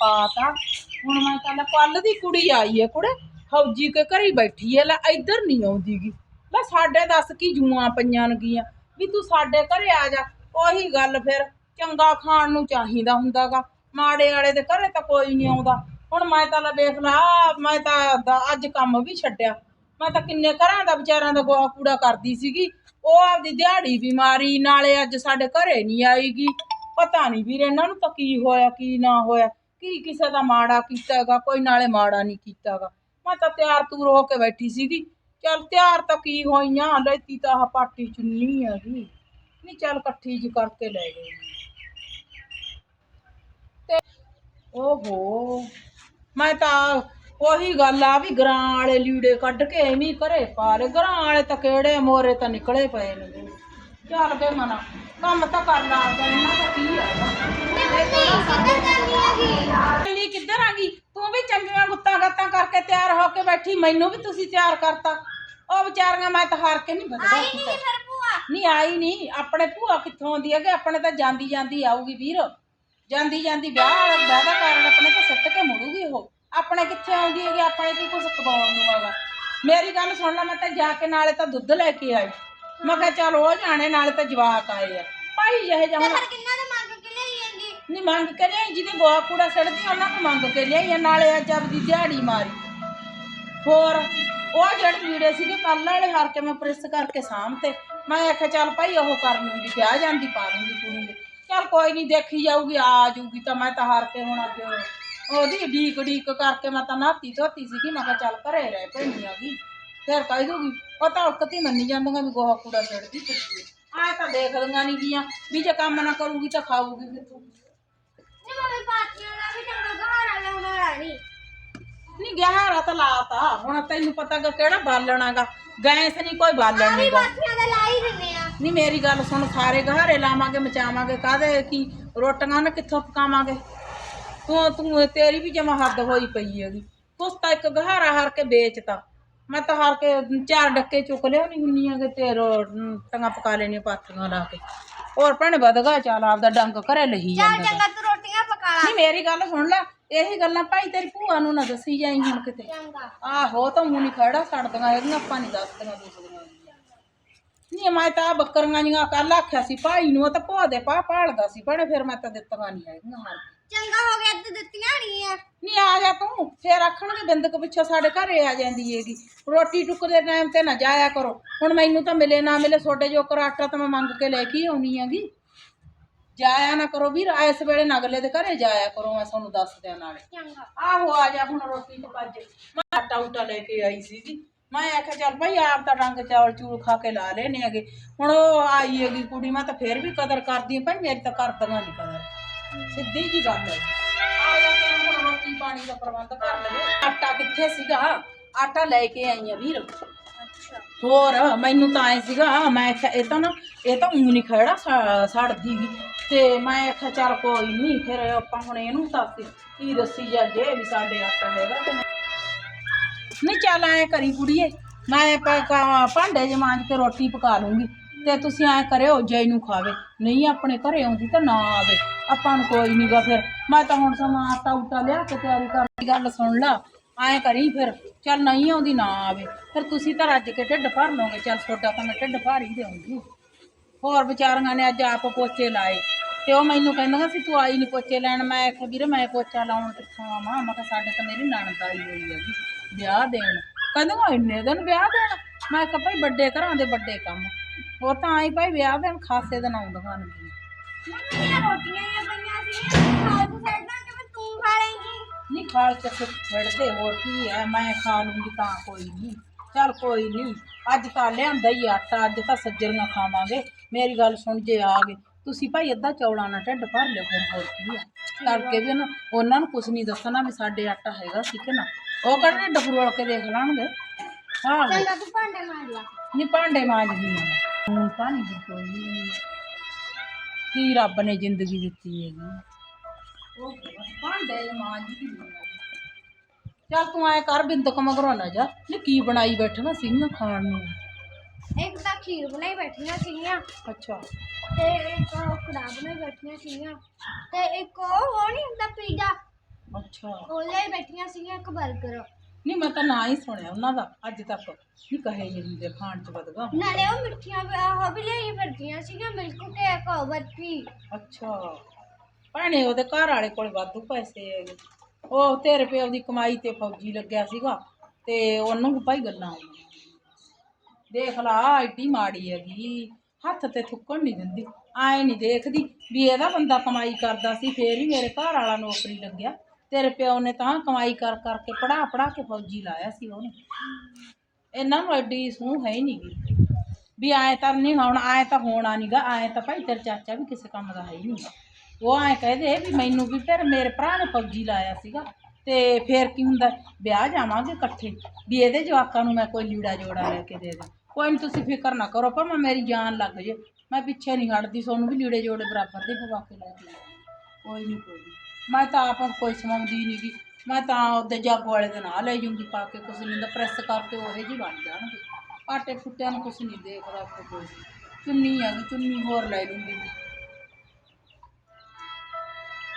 ਪਾਤਾ। ਹੁਣ ਮੈਂ ਕਹਿੰਦਾ ਕੱਲ ਦੀ ਕੁੜੀ ਆਈ ਹੈ ਕੁੜੇ, ਫੌਜੀ ਕੇ ਘਰੇ ਬੈਠੀ ਹੈ ਲੈ ਇੱਧਰ ਨਹੀਂ ਆਉਂਦੀਗੀ। ਲੈ ਸਾਡੇ ਦੱਸ ਕੀ ਜੂਆਂ ਪਈਆਂ ਨਗੀਆਂ ਵੀ ਤੂੰ ਸਾਡੇ ਘਰੇ ਆ ਜਾ, ਉਹੀ ਗੱਲ ਫਿਰ ਚੰਗਾ ਖਾਣ ਨੂੰ ਚਾਹੀਦਾ ਹੁੰਦਾਗਾ। ਮਾੜੇ ਵਾਲੇ ਦੇ ਘਰੇ ਤਾਂ ਕੋਈ ਨਹੀਂ ਆਉਂਦਾ। ਹੁਣ ਮੈਂ ਤਾਂ ਲੈ ਵੇਖ ਲਾ ਮੈਂ ਤਾਂ ਦਾ- ਅੱਜ ਕੰਮ ਵੀ ਛੱਡਿਆ। ਮੈਂ ਤਾਂ ਕਿੰਨੇ ਘਰਾਂ ਦਾ ਵਿਚਾਰਿਆਂ ਦਾ ਗੋਹਾ ਕੂੜਾ ਕਰਦੀ ਸੀਗੀ। ਉਹ ਆਪਦੀ ਦਿਹਾੜੀ ਵੀ ਮਾਰੀ, ਨਾਲੇ ਅੱਜ ਸਾਡੇ ਘਰੇ ਨਹੀਂ ਆਏਗੀ ਪਤਾ ਨਹੀਂ ਵੀਰੇ ਇਹਨਾਂ ਨੂੰ ਤਾਂ ਕੀ ਹੋਇਆ, ਕੀ ਨਾ ਹੋਇਆ। ਕੀ ਕਿਸੇ ਦਾ ਮਾੜਾ ਕੀਤਾਗਾ, ਕੋਈ ਨਾਲੇ ਮਾੜਾ ਨਹੀਂ ਕੀਤਾਗਾ। ਮੈਂ ਤਾਂ ਤਿਆਰ ਤੂਰ ਹੋ ਕੇ ਬੈਠੀ ਸੀਗੀ। ਚੱਲ ਤਿਆਰ ਤਾਂ ਕੀ ਹੋਈਆਂ, ਲੈਤੀ ਤਾਂ ਆਹ ਪਾਟੀ ਚੁੰਨੀ ਹੈਗੀ। ਨਹੀਂ ਚੱਲ ਇਕੱਠੀ ਜੀ ਕਰਕੇ ਲੈ ਗਏ ਤੇ ਓਹੋ, ਮੈਂ ਤਾਂ ਉਹੀ ਗੱਲ ਆ ਵੀ ਗਰਾਂ ਵਾਲੇ ਲੀੜੇ ਕੱਢ ਕੇ ਐਵੇਂ ਘਰੇ ਪਾ ਲਏ ਗਰਾਂ ਵਾਲੇ ਤਾਂ ਕਿਹੜੇ ਮੋਰੇ ਤਾਂ ਨਿਕਲੇ ਪਏ ਨੇ। ਚੱਲ ਕੇ ਮਨਾ, ਕੰਮ ਤਾਂ ਕਰ ਲਾ ਇਹਨਾਂ ਦਾ ਕੀ ਆ। ਕਰਕੇ ਤਿਆਰ ਹੋ ਕੇ ਬੈਠੀ ਮੈਨੂੰ ਵੀ ਤੁਸੀਂ ਤਿਆਰ ਕਰਤਾ। ਉਹ ਵਿਚਾਰੀਆਂ ਮੈਂ ਤਾਂ ਹਾਰ ਕੇ ਨਹੀਂ ਬਦਲਾ ਕੀਤਾ ਨਹੀਂ ਆਈ ਨਹੀਂ। ਆਪਣੇ ਭੂਆ ਕਿੱਥੋਂ ਆਉਂਦੀ ਹੈਗੇ? ਆਪਣੇ ਤਾਂ ਜਾਂਦੀ ਜਾਂਦੀ ਆਊਗੀ ਵੀਰ। ਜਾਂਦੀ ਜਾਂਦੀ ਵਿਆਹ ਵਿਆਹ ਦਾ ਕਾਰਨ ਆਪਣੇ ਤਾਂ ਸੱਟ ਕੇ ਮੁੜੂਗੀ ਉਹ। ਆਪਣੇ ਕਿੱਥੇ ਆਉਂਦੀ ਹੈਗੀ? ਆਪਣੇ ਕੀ ਕੁਝ ਖਵਾਉਣ ਨੂੰ ਹੈਗਾ ਮੇਰੀ ਗੱਲ ਸੁਣ ਲੈ ਮੈਂ ਤਾਂ ਜਾ ਕੇ ਨਾਲੇ ਤਾਂ ਦੁੱਧ ਲੈ ਕੇ ਆਈ। ਮੈਂ ਕਿਹਾ ਚਲ ਉਹ ਜਾਣੇ ਨਾਲੇ ਤਾਂ ਜਵਾਕ ਆਏ ਆ। ਭਾਈ ਜਿਹੇ ਜਮਾ ਨਹੀਂ ਮੰਗ ਕੇ ਲਿਆਈ ਜਿਹਦੇ ਗੋਆ ਕੂੜਾ ਸੜਦੀ ਉਹਨਾਂ ਨੂੰ ਮੰਗ ਕੇ ਲਿਆਈ ਆ, ਨਾਲੇ ਅੱਜ ਆਪਦੀ ਦਿਹਾੜੀ ਮਾਰੀ। ਹੋਰ, ਉਹ ਜਿਹੜੇ ਲੀੜੇ ਸੀਗੇ ਕੱਲ ਵਾਲੇ ਹਰ ਕੇ ਮੈਂ ਪ੍ਰੈਸ ਕਰਕੇ ਸਾਂਭ ਮੈਂ ਆਖਿਆ, ਚੱਲ ਭਾਈ, ਉਹ ਕਰ ਲੂੰਗੀ, ਵਿਆਹ ਜਾਂਦੀ, ਪਾ ਲੂੰਗੀ ਕੁੜੀ ਦੇ ਚੱਲ ਕੋਈ ਨਹੀਂ ਦੇਖੀ ਜਾਊਗੀ, ਆ ਜਾਊਗੀ ਤਾਂ ਮੈਂ ਤਾਂ ਹਾਰ ਕੇ ਹੁਣ ਅੱਜ ਉਹਦੀ ਡੀਕ ਡੀਕ ਕਰਕੇ ਮੈਂ ਤਾਂ ਨਾਤੀ ਧੋਤੀ ਸੀਗੀ, ਮੈਂ ਕਿਹਾ, ਚੱਲ ਘਰੇ ਰਹਿ ਪੈਣੀ ਗਈ। ਫਿਰ ਕਹਿ ਦੂਗੀ, ਉਹ ਤਾਂ ਉਲਕਤੀ ਮੰਨੀ ਜਾਂਦੀਆਂ ਵੀ ਗੋਹਾ ਕੂੜਾ ਸੜਦੀ ਫਿਰਦੀ ਆਏ ਤਾਂ ਦੇਖ ਲਈਆਂ ਨਹੀਂ ਗੀਆਂ, ਵੀ ਜੇ ਕੰਮ ਨਾ ਕਰੂਗੀ ਤਾਂ ਖਾਊਗੀ ਕਿੱਥੋਂ? ਨਹੀਂ ਗਹਿਰਾ ਤਾਂ ਲਾਤਾ ਹੁਣ ਤੈਨੂੰ ਪਤਾ ਗਾ ਕਿਹੜਾ ਬਾਲਣਾਗਾ ਗੈਸ ਨਹੀਂ ਕੋਈ ਬਾਲਣ ਨਹੀਂ ਗਾ ਨਹੀਂ ਮੇਰੀ ਗੱਲ ਸੁਣ ਸਾਰੇ ਗਹਾਰੇ ਲਾਵਾਂਗੇ ਮਚਾਵਾਂਗੇ ਕਾਹਦੇ ਕੀ ਰੋਟੀਆਂ ਨਾ ਕਿੱਥੋਂ ਪਕਾਵਾਂਗੇ ਤੂੰ ਤੂੰ ਤੇਰੀ ਵੀ ਜਮਾ ਹੱਦ ਹੋਈ ਪਈ ਹੈਗੀ ਤੂੰ ਤਾਂ ਇੱਕ ਗਹਾਰਾ ਹਰ ਕੇ ਵੇਚਤਾ ਮੈਂ ਤਾਂ ਹਰ ਕੇ ਚਾਰ ਡੱਕੇ ਚੁੱਕ ਲਿਆ ਨਹੀਂ ਹੁੰਨੀਆਂ ਕਿ ਤੇ ਰੋਟੀਆਂ ਪਕਾ ਲੈਣੀਆਂ ਪਾਥੀਆਂ ਲਾ ਕੇ ਹੋਰ ਭੈਣੇ ਵਧਗਾ ਚੱਲ ਆਪਦਾ ਡੰਗ ਘਰੇ ਲਹੀ ਜਾਂਦਾ ਗਾ। ਨਹੀਂ ਮੇਰੀ ਗੱਲ ਸੁਣ ਲੈ ਇਹੀ ਗੱਲਾਂ ਭਾਈ ਤੇਰੀ ਭੂਆ ਨੂੰ ਨਾ ਦੱਸੀ ਜਾਈ ਹੁਣ ਕਿਤੇ। ਆਹੋ ਤਾਂ ਮੂੰਹ ਨਹੀਂ ਖੜਾ ਛੱਡਦੀਆਂ ਹੈਗੀਆਂ ਆਪਾਂ ਨਹੀਂ ਦੱਸਦੀਆਂ ਦੂਸਰੀਆਂ। ਨਹੀਂ ਮੈਂ ਤਾਂ ਆਹ ਬੱਕਰੀਆਂ ਜੀਆਂ ਕੱਲ ਆਖਿਆ ਸੀ ਭਾਈ ਨੂੰ ਉਹ ਤਾਂ ਭੂਆ ਦੇ ਪਾ ਪਾਲਦਾ ਸੀ ਭੈਣੇ ਫਿਰ ਮੈਂ ਤਾਂ ਦਿੱਤੀਆਂ ਨਹੀਂ ਹੈਗੀਆਂ ਹਾਰ ਚੰਗਾ ਹੋ ਗਿਆ ਤੇ ਦਿੱਤੀਆਂ ਨਹੀਂ ਆ। ਨਹੀਂ ਆ ਜਾ ਤੂੰ ਫੇਰ ਆਖਣਗੇ ਬਿੰਦਕ ਪਿੱਛੋਂ ਸਾਡੇ ਘਰੇ ਆ ਜਾਂਦੀ ਹੈਗੀ। ਰੋਟੀ ਟੁੱਕ ਦੇ ਟਾਈਮ ਤੇ ਨਾ ਜਾਇਆ ਕਰੋ। ਹੁਣ ਮੈਨੂੰ ਤਾਂ ਮਿਲੇ ਨਾ ਮਿਲੇ ਛੋਟੇ ਜੋ ਆਟਾ ਤਾਂ ਮੈਂ ਮੰਗ ਕੇ ਲੈ ਕੇ ਹੀ ਆਉਣੀ ਹੈਗੀ। ਜਾਇਆ ਨਾ ਕਰੋ ਵੀਰ ਇਸ ਵੇਲੇ ਨਗਲੇ ਦੇ ਘਰੇ ਜਾਇਆ ਕਰੋ ਮੈਂ ਤੁਹਾਨੂੰ ਦੱਸ ਦਿਆਂ ਨਾਲੇ। ਚੰਗਾ। ਆਹੋ ਆ ਜਾ ਹੁਣ ਰੋਟੀ ਤੇ ਭੱਜ। ਮੈਂ ਆਟਾ ਉਟਾ ਲੈ ਕੇ ਆਈ ਸੀਗੀ। ਮੈਂ ਆਖਿਆ ਚੱਲ ਭਾਈ ਆਪ ਤਾਂ ਡੰਗ ਚਾਵਲ ਚੂਲ ਖਾ ਕੇ ਲਾ ਲੈਨੇ ਹੈਗੇ। ਹੁਣ ਉਹ ਆਈ ਹੈਗੀ ਕੁੜੀ ਮੈਂ ਤਾਂ ਫੇਰ ਵੀ ਕਦਰ ਕਰਦੀ ਹਾਂ। ਭਾਈ ਮੇਰੀ ਤਾਂ ਕਰਦੀਆਂ ਨਹੀਂ ਕਦਰ। ਸਿੱਧੀ ਜੀ ਗੱਲ ਹੈ। ਆ ਜਾ ਕੇ ਹੁਣ ਰੋਟੀ ਪਾਣੀ ਦਾ ਪ੍ਰਬੰਧ ਕਰ ਲਵੇ ਆਟਾ ਕਿੱਥੇ ਸੀਗਾ? ਆਟਾ ਲੈ ਕੇ ਆਈ ਆ ਵੀਰ। ਹੋਰ, ਮੈਨੂੰ ਤਾਂ ਐ ਸੀਗਾ, ਮੈਂ ਆਖਿਆ ਇਹ ਤਾਂ ਨਾ, ਇਹ ਤਾਂ ਊਂ ਨਹੀਂ ਖੜਾ ਸੜ- ਸੜਦੀ ਗੀ ਤੇ ਮੈਂ ਆਖਿਆ ਚੱਲ ਕੋਈ ਨਹੀਂ ਫਿਰ ਆਪਾਂ ਹੁਣ ਇਹਨੂੰ ਦੱਸ ਕੀ ਦੱਸੀ ਜਾਂਦੇ ਵੀ ਸਾਡੇ ਆਟਾ ਹੈਗਾ ਤੇ ਨਹੀਂ? ਚੱਲ ਐ ਕਰੀ ਕੁੜੀਏ, ਮੈਂ ਭਾਂਡੇ ਜੇ ਮਾਂਜ ਕੇ ਰੋਟੀ ਪਕਾ ਲੂੰਗੀ। ਤੇ ਤੁਸੀਂ ਐ ਕਰਿਓ, ਜੇ ਇਹਨੂੰ ਖਾਵੇ। ਨਹੀਂ, ਆਪਣੇ ਘਰੇ ਆਉਂਦੀ ਤਾਂ ਨਾ ਆਵੇ। ਆਪਾਂ ਨੂੰ ਕੋਈ ਨਹੀਂਗਾ ਫਿਰ। ਮੈਂ ਤਾਂ ਹੁਣ ਸਮਾਂ ਆਟਾ ਉਟਾ ਲਿਆ ਕੇ ਤਿਆਰੀ ਕਰ ਗੱਲ ਸੁਣ ਲਾ। ਐ ਕਰੀ ਫਿਰ। ਚੱਲ ਨਹੀਂ ਆਉਂਦੀ ਨਾ ਆਵੇ। ਫਿਰ ਤੁਸੀਂ ਤਾਂ ਰੱਜ ਕੇ ਢਿੱਡ ਭਰ ਲਓਗੇ। ਚੱਲ ਤੁਹਾਡਾ ਤਾਂ ਮੈਂ ਢਿੱਡ ਭਰ ਹੀ ਦੇਵਾਂਗੀ। ਹੋਰ ਵਿਚਾਰੀਆਂ ਨੇ ਅੱਜ ਆਪ ਪੋਚੇ ਲਾਏ। ਤੇ ਉਹ ਮੈਨੂੰ ਕਹਿੰਦਾ ਸੀ, ਤੂੰ ਆਈ ਨਹੀਂ ਪੋਚੇ ਲੈਣ। ਮੈਂ ਆਖਿਆ, ਵੀਰੇ, ਮੈਂ ਪੋਚਾ ਲਾਉਣ ਕਿੱਥੋਂ ਆਵਾਂ? ਮੈਂ ਕਿਹਾ, ਸਾਡੇ ਤਾਂ ਮੇਰੀ ਨਣਦ ਆਈ ਹੋਈ ਹੈਗੀ, ਵਿਆਹ ਦੇਣ। ਕਹਿੰਦੀਆਂ, ਇੰਨੇ ਦਿਨ ਵਿਆਹ ਦੇਣ? ਮੈਂ ਕਿਹਾ, ਭਾਈ, ਵੱਡੇ ਘਰਾਂ ਦੇ ਵੱਡੇ ਕੰਮ। ਉਹ ਤਾਂ ਆਈ, ਭਾਈ, ਵਿਆਹ ਦੇਣ, ਖਾਸੇ ਦਿਨ ਆਉਂਦੀਆਂ ਨੇ ਰੋਟੀਆਂ ਹੀ ਪਈਆਂ ਸੀ ਖਾਲ ਤੂੰ ਲੇਂਗੀ ਨਹੀਂ ਖਾਲ ਚ ਛੱਡਦੇ ਹੋਰ ਕੀ ਹੈ ਮੈਂ ਖਾ ਲੂੰਗੀ ਤਾਂ ਕੋਈ ਨਹੀਂ ਚੱਲ ਕੋਈ ਨਹੀਂ ਅੱਜ ਤਾਂ ਲਿਆਂਦਾ ਹੀ ਆਟਾ ਅੱਜ ਤਾਂ ਸੱਜਰੀਆਂ ਖਾਵਾਂਗੇ ਮੇਰੀ ਗੱਲ ਸੁਣ ਜੇ ਆ ਗਏ ਤੁਸੀਂ ਭਾਈ ਅੱਧਾ ਚੌਲਾਂ ਨਾਲ ਢਿੱਡ ਭਰ ਲਿਓ ਫਿਰ ਹੋਰ ਕੀ ਆ ਕਰਕੇ ਵੀ ਉਹਨਾਂ ਉਹਨਾਂ ਨੂੰ ਕੁਝ ਨਹੀਂ ਦੱਸਣਾ ਵੀ ਸਾਡੇ ਆਟਾ ਹੈਗਾ ਸੀ ਕਿ ਨਾ ਉਹ ਕਹਿੰਦੇ ਢੱਡ ਰੋਲ ਕੇ ਦੇਖ ਲੈਣਗੇ ਹਾਂ ਚੰਗਾ ਤੂੰ ਭਾਂਡੇ ਮਾਰ ਲਾ ਨਹੀਂ ਭਾਂਡੇ ਮਾਂਜਦੀ ਆ ਹੁਣ ਤਾਂ ਨਹੀਂ ਕੋਈ ਨੀ। ਕੀ ਰੱਬ ਨੇ ਜ਼ਿੰਦਗੀ ਦਿੱਤੀ ਹੈਗੀ ਉਹ ਭਾਂਡੇ ਮਾਂਜਦੀ ਆ। ਚੱਲ ਤੂੰ ਐ ਕਰ ਬਿੰਦਕ ਮਗਰੋਂ ਨਾ ਜਾ। ਨੀ ਕੀ ਬਣਾਈ ਬੈਠਾ ਸਿੰਘਾਂ ਖਾਣ ਨੂੰ? ਇੱਕ ਤਾਂ ਖੀਰ ਬਣਾਈ ਬੈਠੀਆਂ ਸੀਗੀਆਂ। ਅੱਛਾ। ਤੇ ਇੱਕ ਉਹ ਕੜਾ ਬਣਾਈ ਬੈਠੀਆਂ ਸੀਗੀਆਂ। ਤੇ ਇੱਕ ਉਹ ਉਹ ਨਹੀਂ ਹੁੰਦਾ ਪੀਜ਼ਾ? ਅੱਛਾ। ਉਹ ਲਈ ਬੈਠੀਆਂ ਸੀਗੀਆਂ ਇੱਕ 버ਗਰ ਨਹੀਂ ਮੈਂ ਤਾਂ ਨਾ ਹੀ ਸੁਣਿਆ ਉਹਨਾਂ ਦਾ ਅੱਜ ਤੱਕ। ਨਹੀਂ ਕਹੇ ਜੇ ਹੁੰਦੇ ਖਾਣ ਚ ਵਧਗਾ ਨਾਲੇ ਉਹ ਮਿੱਠੀਆਂ ਵੀ- ਆਹ ਵੀ ਲਈ ਫਿਰਦੀਆਂ ਸੀਗੀਆਂ ਮਿਲਕ ਕੇਕ ਬਰਫੀ ਅੱਛਾ। ਭੈਣੇ, ਉਹਦੇ ਘਰ ਵਾਲੇ ਕੋਲ ਵਾਧੂ ਪੈਸੇ ਹੈਗੇ। ਉਹ ਤੇਰੇ ਪਿਓ ਦੀ ਕਮਾਈ ਤੇ ਫੌਜੀ ਲੱਗਿਆ ਸੀਗਾ, ਤੇ ਉਹਨੂੰ ਭਾਈ ਗੱਲਾਂ ਆਈਆਂ ਦੇਖ ਲਾ, ਐਡੀ ਮਾੜੀ ਹੈਗੀ। ਹੱਥ ਤੇ ਥੁੱਕਣ ਨਹੀਂ ਦਿੰਦੀ। ਆਏ ਨਹੀਂ ਦੇਖਦੀ ਵੀ ਇਹਦਾ ਬੰਦਾ ਕਮਾਈ ਕਰਦਾ ਸੀ, ਫੇਰ ਹੀ ਮੇਰੇ ਘਰ ਵਾਲਾ ਨੌਕਰੀ ਲੱਗਿਆ। ਤੇਰੇ ਪਿਓ ਨੇ ਤਾਂ ਕਮਾਈ ਕਰ, ਕਰਕੇ ਪੜਾ ਪੜਾ ਕੇ ਫੌਜੀ ਲਾਇਆ ਸੀ ਉਹਨੇ। ਇਹਨਾਂ ਨੂੰ ਐਡੀ ਸੂਹ ਹੈ ਹੀ ਨਹੀਂ ਵੀ ਆਏ ਤਾਂ ਨਹੀਂ ਹੁਣ, ਆਏ ਤਾਂ ਹੋਣਾ ਨਹੀਂਗਾ ਆਏ ਤਾਂ ਭਾਈ ਤੇਰਾ ਚਾਚਾ ਵੀ ਕਿਸੇ ਕੰਮ ਦਾ ਹੈ ਹੀ ਨਹੀਂ ਉਹ ਆਏ ਕਹਦੇ ਵੀ ਮੈਨੂੰ ਵੀ ਫਿਰ ਮੇਰੇ ਭਰਾ ਨੇ ਫੌਜੀ ਲਾਇਆ ਸੀਗਾ ਤੇ ਫਿਰ ਕੀ ਹੁੰਦਾ ਵਿਆਹ ਜਾਵਾਂਗੇ ਇਕੱਠੇ ਵੀ ਇਹਦੇ ਜਵਾਕਾਂ ਨੂੰ ਮੈਂ ਕੋਈ ਲੀੜਾ ਜੋੜਾ ਲੈ ਕੇ ਦੇ ਦਾਂ ਕੋਈ ਨਹੀਂ ਤੁਸੀਂ ਫਿਕਰ ਨਾ ਕਰੋ ਭਾਵੇਂ ਮੇਰੀ ਜਾਨ ਲੱਗ ਜੇ ਮੈਂ ਪਿੱਛੇ ਨਹੀਂ ਹਟਦੀ ਸੋਨੂੰ ਵੀ ਲੀੜੇ ਜੋੜੇ ਬਰਾਬਰ ਦੇ ਪਵਾ ਕੇ ਲੈ ਕੇ। ਕੋਈ ਨਹੀਂ ਕੋਈ। ਮੈਂ ਤਾਂ ਆਪ ਕੋਈ ਸਮਾਉਂਦੀ ਨਹੀਂ ਗੀ। ਮੈਂ ਤਾਂ ਉਹਦੇ ਜਾਗੋ ਵਾਲੇ ਦੇ ਨਾਲ ਲੈ ਜੂੰਗੀ ਪਾ ਕੇ ਕੁਛ ਨਹੀਂ ਦਾ ਪ੍ਰੈਸ ਕਰਕੇ ਉਹੇ ਜਿਹੀ ਬਣ ਜਾਣਗੇ। ਆਟੇ ਫੁੱਟਿਆਂ ਨੂੰ ਕੁਛ ਨਹੀਂ ਦੇਖਦਾ ਕੋਈ। ਚੁੰਨੀ ਹੈਗੀ ਚੁੰਨੀ ਹੋਰ ਲੈ ਲੂੰਗੀ।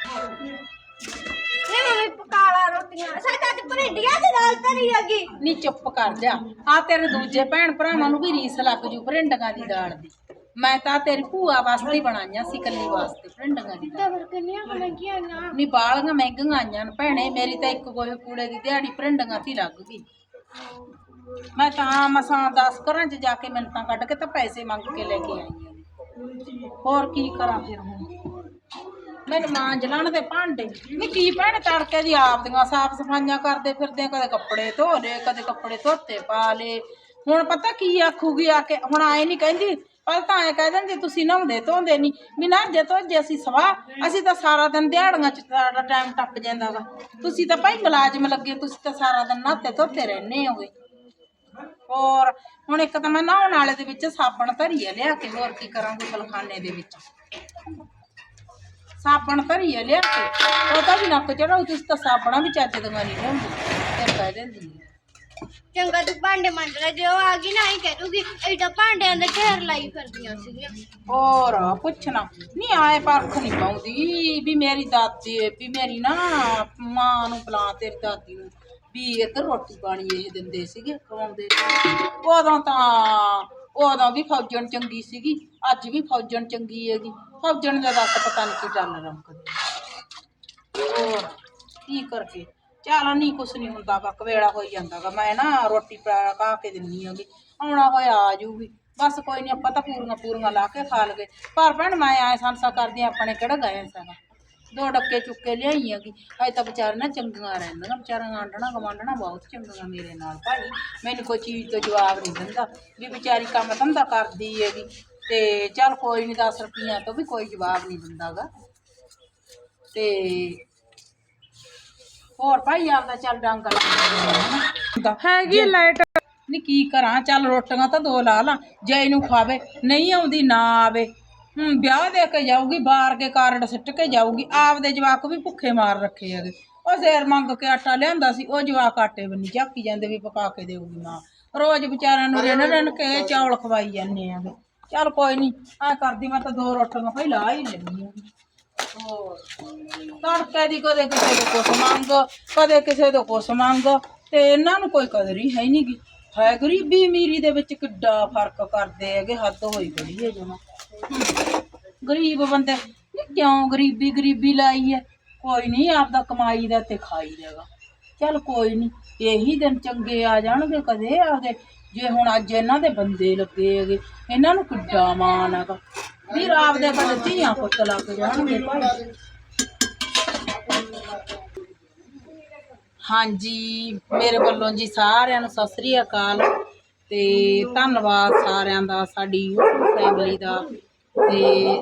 ਨਹੀਂ ਮੰਮੀ ਪਕਾਲਾ ਰੋਟੀਆਂ। ਸਾਡਾ ਤੇ ਭਰਿੰਡੀਆਂ ਦੇ ਨਾਲ ਧਰੀ ਹੈਗੀ। ਨੀ ਚੁੱਪ ਕਰ ਜਾ। ਆ ਤੇਰੇ ਦੂਜੇ ਭੈਣ ਭਰਾਵਾਂ ਨੂੰ ਵੀ ਰੀਸ ਲੱਗ ਜੂ ਭਰਿੰਡਾਂ ਦੀ ਦਾਲ ਦੀ। ਮੈਂ ਤਾਂ ਤੇਰੀ ਭੂਆ ਵਾਸਤੇ ਹੀ ਬਣਾਈਆਂ ਸੀ ਕੱਲੀ ਵਾਸਤੇ ਭਰਿੰਡਾਂ ਦੀ ਦਾਲ। ਤਾਂ ਫਿਰ ਕਿੰਨੀਆਂ ਕੁ ਮਹਿੰਗੀਆਂ ਨਾ ਨੀ ਬਾਲੀਆਂ ਮਹਿੰਗੀਆਂ ਆਈਆਂ ਨੇ ਭੈਣੇ ਮੇਰੀ ਤਾਂ ਇੱਕ ਗੋਹੇ ਕੂੜੇ ਦੀ ਦਿਹਾੜੀ ਭਰਿੰਡਾਂ ਤੇ ਹੀ ਲੱਗ ਗਈ। ਮੈਂ ਤਾਂ ਮਸਾਂ 10 ਘਰਾਂ 'ਚ ਜਾ ਕੇ ਮਿੰਟਾਂ ਕੱਢ ਕੇ ਤਾਂ ਪੈਸੇ ਮੰਗ ਕੇ ਲੈ ਕੇ ਆਈ ਹਾਂ। ਹੋਰ ਕੀ ਕਰਾਂ ਫਿਰ ਹੁਣ? ਮੈਨੂੰ ਮਾਂ ਜਲਾਣ ਦੇ ਭਾਂਡੇ। ਨੀ ਕੀ ਭੈਣ ਤੜਕੇ ਦੀ ਆਪ ਦੀਆਂ ਸਾਫ਼ ਸਫਾਈਆਂ ਕਰਦੇ ਫਿਰਦੇ ਆ, ਕਦੇ ਕੱਪੜੇ ਧੋ ਲਏ ਕਦੇ ਕੱਪੜੇ ਧੋਤੇ ਪਾ ਲਏ। ਹੁਣ ਪਤਾ ਕੀ ਆਖੂਗੀ ਆ ਕੇ ਹੁਣ ਆਏ ਨਹੀਂ ਕਹਿੰਦੀ ਪਰ ਤਾਂ ਐ ਕਹਿ ਦਿੰਦੀ ਤੁਸੀਂ ਨਹਾਉਂਦੇ ਧੋਂਦੇ ਨਹੀਂ ਵੀ ਨਾ ਜੇ ਤੋਂ ਅਸੀਂ ਸਵਾਹ ਅਸੀਂ ਤਾਂ ਸਾਰਾ ਦਿਨ ਦਿਹਾੜੀਆਂ ਚ ਸਾਡਾ ਟਾਈਮ ਟੱਪ ਜਾਂਦਾ ਵਾ ਤੁਸੀਂ ਤਾਂ ਭਾਈ ਮੁਲਾਜ਼ਮ ਲੱਗੇ ਤੁਸੀਂ ਤਾਂ ਸਾਰਾ ਦਿਨ ਨਹਾਤੇ ਧੋਤੇ ਰਹਿੰਦੇ ਹੋਗੇ। ਹੋਰ ਹੁਣ ਇੱਕ ਤਾਂ ਮੈਂ ਨਹਾਉਣ ਵਾਲੇ ਦੇ ਵਿੱਚ ਸਾਬਣ ਧਰੀ ਆ ਲਿਆ ਕੇ ਹੋਰ ਕੀ ਕਰਾਂਗੇ ਫਲਖਾਨੇ ਦੇ ਵਿੱਚ। ਸਾਬਣ ਧਰੀ ਆ ਲਿਆ ਕੇ। ਉਹ ਤਾਂ ਵੀ ਨੱਕ ਚੜਾਉ ਤੁਸੀਂ ਤਾਂ ਸਾਬਣਾ ਵੀ ਚੱਜ ਦੀਆਂ ਨਹੀਂ ਲਿਆਉਂਦੀ। ਤੇ ਕਹਿ ਦਿੰਦੀ ਆ। ਚੰਗਾ ਤੂੰ ਭਾਂਡੇ ਮੰਜ ਲੈ ਜੇ ਉਹ ਆ ਗਈ ਨਾ ਹੀ ਕਹਿ ਦੂਗੀ ਐਡਾ ਭਾਂਡਿਆਂ ਦੇ ਢੇਰ ਲਾਈ ਫਿਰਦੀਆਂ ਸੀਗੀਆਂ। ਹੋਰ ਪੁੱਛਣਾ। ਨਹੀਂ ਆਏ ਪਰਖ ਨਹੀਂ ਪਾਉਂਦੀ ਵੀ ਮੇਰੀ ਦਾਦੀ ਵੀ ਮੇਰੀ ਨਾ ਮਾਂ ਨੂੰ ਬੁਲਾ ਤੇਰੀ ਦਾਦੀ ਨੂੰ ਵੀ ਇੱਧਰ ਰੋਟੀ ਪਾਣੀ ਇਹ ਦਿੰਦੇ ਸੀਗੇ ਖਵਾਉਂਦੇ। ਸੀ। ਉਦੋਂ ਤਾਂ ਉਦੋਂ ਵੀ ਫੌਜਣ ਚੰਗੀ ਸੀਗੀ ਅੱਜ ਵੀ ਫੌਜਣ ਚੰਗੀ ਹੈਗੀ। ਫੌਜਣ ਦਾ ਦੱਸ ਪਤਾ ਨਹੀਂ ਕੀ ਚੱਲ ਰੰਕਦੇ ਹੋਰ ਕੀ ਕਰਕੇ? ਚੱਲ ਨਹੀਂ ਕੁਛ ਨਹੀਂ ਹੁੰਦਾ ਗਾ ਕਵੇਲਾ ਹੋਈ ਜਾਂਦਾ ਗਾ ਮੈਂ ਨਾ ਰੋਟੀ ਪਾ ਕਾ ਕੇ ਦਿੰਨੀ ਆਂਗੀ, ਆਉਣਾ ਹੋਇਆ ਆ ਜਾਊਗੀ। ਬਸ ਕੋਈ ਨਹੀਂ ਆਪਾਂ ਤਾਂ ਪੂਰੀਆਂ ਪੂਰੀਆਂ ਲਾ ਕੇ ਖਾ ਲਗੇ ਪਰ ਭੈਣ, ਮੈਂ ਆਏ ਸੰਸਾ ਕਰਦੀ ਆਪਣੇ ਕਿਹੜਾ ਗਏ ਸਾਗਾ? ਦੋ ਡੱਕੇ ਚੁੱਕੇ ਲਿਆਈ ਆਂਗੀ। ਅਜੇ ਤਾਂ ਵਿਚਾਰੇ ਨਾ ਚੰਗੀਆਂ ਰਹਿੰਦੀਆਂ, ਵਿਚਾਰੀਆਂ ਆਂਡਣਾ ਗਵਾਂਡਣਾ ਬਹੁਤ ਚੰਗੀਆਂ ਮੇਰੇ ਨਾਲ, ਭਾਈ। ਮੈਨੂੰ ਕੋਈ ਚੀਜ਼ ਤੋਂ ਜਵਾਬ ਨਹੀਂ ਦਿੰਦਾ, ਵੀ ਵਿਚਾਰੀ ਕੰਮ ਧੰਦਾ ਕਰਦੀ ਹੈਗੀ। ਤੇ ਚੱਲ ਕੋਈ ਨਹੀਂ 10 ਰੁਪਈਆ ਤੋਂ ਵੀ ਕੋਈ ਜਵਾਬ ਨਹੀਂ ਦਿੰਦਾਗਾ ਤੇ ਹੋਰ ਭਾਈ ਆਪਦਾ ਚੱਲ ਡੰਗ ਲਾ ਹੈਗੀ ਲਾਈਟ। ਨਹੀਂ ਕੀ ਕਰਾਂ ਚੱਲ ਰੋਟੀਆਂ ਤਾਂ ਦੋ ਲਾ ਲਾਂ ਜੇ ਇਹਨੂੰ ਖਾਵੇ ਨਹੀਂ ਆਉਂਦੀ ਨਾ ਆਵੇ। ਹੁਣ ਵਿਆਹ ਦੇ ਕੇ ਜਾਊਗੀ ਬਾਹਰ ਕੇ ਕਾਰਡ ਸਿੱਟ ਕੇ ਜਾਊਗੀ ਆਪਦੇ ਜਵਾਕ ਵੀ ਭੁੱਖੇ ਮਾਰ ਰੱਖੇ ਹੈਗੇ। ਉਹ ਜ਼ੇਰ ਮੰਗ ਕੇ ਆਟਾ ਲਿਆਂਦਾ ਸੀ ਉਹ ਜਵਾਕ ਆਟੇ ਬੰਨੀ ਝਾਕੀ ਜਾਂਦੇ ਵੀ ਪਕਾ ਕੇ ਦੇਊਗੀ ਮਾਂ। ਰੋਜ਼ ਵਿਚਾਰਿਆਂ ਨੂੰ ਰਿਨ ਰਿਨ ਕੇ ਚੌਲ ਖਵਾਈ ਜਾਂਦੇ ਆਗੇ ਚੱਲ ਕੋਈ ਨਹੀਂ ਐ ਕਰਦੀ ਮੈਂ ਤਾਂ ਦੋ ਰੋਟੀਆਂ ਭਾਈ ਲਾ ਹੀ ਲੈਣੀ ਹੋਰ। ਤੜਕੇ ਦੀ ਕਦੇ ਕਿਸੇ ਦੇ ਕੁਛ ਮੰਗ, ਕਦੇ ਕਿਸੇ ਤੋਂ ਕੁਛ ਮੰਗ, ਤੇ ਇਹਨਾਂ ਨੂੰ ਕੋਈ ਕਦਰ ਹੀ ਹੈ ਨਹੀਂਗੀ ਹੈ ਗਰੀਬੀ ਅਮੀਰੀ ਦੇ ਵਿੱਚ ਕਿੱਡਾ ਫ਼ਰਕ ਕਰਦੇ ਹੈਗੇ, ਹੱਦ ਹੋਈ ਬੜੀ ਹੈ ਜਮਾ। ਗਰੀਬ ਬੰਦੇ ਨੀ ਕਿਉਂ ਗਰੀਬੀ ਗਰੀਬੀ ਲਾਈ ਹੈ? ਕੋਈ ਨਹੀਂ ਆਪਦਾ ਕਮਾਈ ਦਾ ਤੇ ਖਾਈ ਦੇਗਾ ਚੱਲ ਕੋਈ ਨਹੀਂ ਇਹੀ ਦਿਨ ਚੰਗੇ ਆ ਜਾਣਗੇ ਕਦੇ ਆਪਦੇ ਜੇ ਹੁਣ ਅੱਜ ਇਹਨਾਂ ਦੇ ਬੰਦੇ ਲੱਗੇ ਹੈਗੇ, ਇਹਨਾਂ ਨੂੰ ਕਿੱਡਾ ਮਾਣ ਹੈਗਾ। ਵੀਰ ਆਪਦੇ ਕਦੇ ਧੀਆਂ ਪੁੱਤ ਲੱਗ ਜਾਣਗੇ ਭਾਈ। ਹਾਂਜੀ, ਮੇਰੇ ਵੱਲੋਂ ਜੀ ਸਾਰਿਆਂ ਨੂੰ ਸਤਿ ਸ੍ਰੀ ਅਕਾਲ ਤੇ ਧੰਨਵਾਦ ਸਾਰਿਆਂ ਦਾ, ਸਾਡੀ YouTube ਫੈਮਿਲੀ ਦਾ। ਤੇ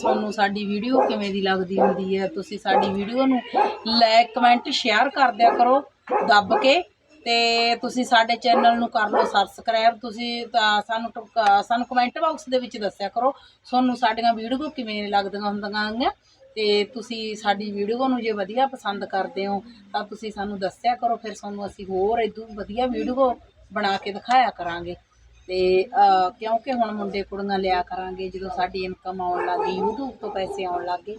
ਤੁਹਾਨੂੰ ਸਾਡੀ ਵੀਡੀਓ ਕਿਵੇਂ ਦੀ ਲੱਗਦੀ ਹੁੰਦੀ ਹੈ, ਤੁਸੀਂ ਸਾਡੀ ਵੀਡੀਓ ਨੂੰ ਲਾਈਕ ਕਮੈਂਟ ਸ਼ੇਅਰ ਕਰ ਦਿਆ ਕਰੋ, ਦੱਬ ਕੇ। ਤੇ ਤੁਸੀਂ ਸਾਡੇ ਚੈਨਲ ਨੂੰ ਕਰ ਲਓ ਸਬਸਕ੍ਰਾਈਬ ਤੁਸੀਂ ਤਾਂ ਸਾਨੂੰ ਸਾਨੂੰ ਕਮੈਂਟ ਬਾਕਸ ਦੇ ਵਿੱਚ ਦੱਸਿਆ ਕਰੋ, ਤੁਹਾਨੂੰ ਸਾਡੀਆਂ ਵੀਡੀਓ ਕਿਵੇਂ ਲੱਗਦੀਆਂ ਹੁੰਦੀਆਂ ਗੀਆਂ। ਤੇ ਤੁਸੀਂ ਸਾਡੀ ਵੀਡੀਓ ਨੂੰ ਜੇ ਵਧੀਆ ਪਸੰਦ ਕਰਦੇ ਹੋ, ਤਾਂ ਤੁਸੀਂ ਸਾਨੂੰ ਦੱਸਿਆ ਕਰੋ, ਫਿਰ ਤੁਹਾਨੂੰ ਅਸੀਂ ਹੋਰ ਇਦੋਂ ਵਧੀਆ ਵੀਡੀਓ ਬਣਾ ਕੇ ਦਿਖਾਇਆ ਕਰਾਂਗੇ। ਤੇ ਕਿਉਂਕਿ ਹੁਣ ਮੁੰਡੇ ਕੁੜੀਆਂ ਲਿਆ ਕਰਾਂਗੇ, ਜਦੋਂ ਸਾਡੀ ਇਨਕਮ ਆਉਣ ਲੱਗ ਗਈ, YouTube ਤੋਂ ਪੈਸੇ ਆਉਣ ਲੱਗ ਗਏ,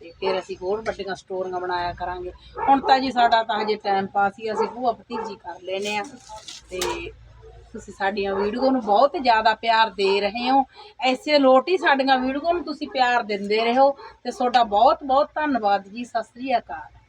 ਤੇ ਫਿਰ ਅਸੀਂ ਹੋਰ ਵੱਡੀਆਂ ਸਟੋਰੀਆਂ ਬਣਾਇਆ ਕਰਾਂਗੇ। ਹੁਣ ਤਾਂ ਜੀ ਸਾਡਾ ਤਾਂ ਹਜੇ ਟਾਈਮ ਪਾਸ ਹੀ ਅਸੀਂ ਭੂਆ ਭਤੀਜੀ ਕਰ ਲੈਨੇ ਆ। ਤੇ ਤੁਸੀਂ ਸਾਡੀਆਂ ਵੀਡੀਓ ਨੂੰ ਬਹੁਤ ਜ਼ਿਆਦਾ ਪਿਆਰ ਦੇ ਰਹੇ ਹੋ। ਐਸੇ ਲੋਟ ਹੀ ਸਾਡੀਆਂ ਵੀਡੀਓ ਨੂੰ ਤੁਸੀਂ ਪਿਆਰ ਦਿੰਦੇ ਰਹੋ। ਤੇ ਤੁਹਾਡਾ ਬਹੁਤ ਬਹੁਤ ਧੰਨਵਾਦ ਜੀ, ਸਤਿ ਸ੍ਰੀ ਅਕਾਲ।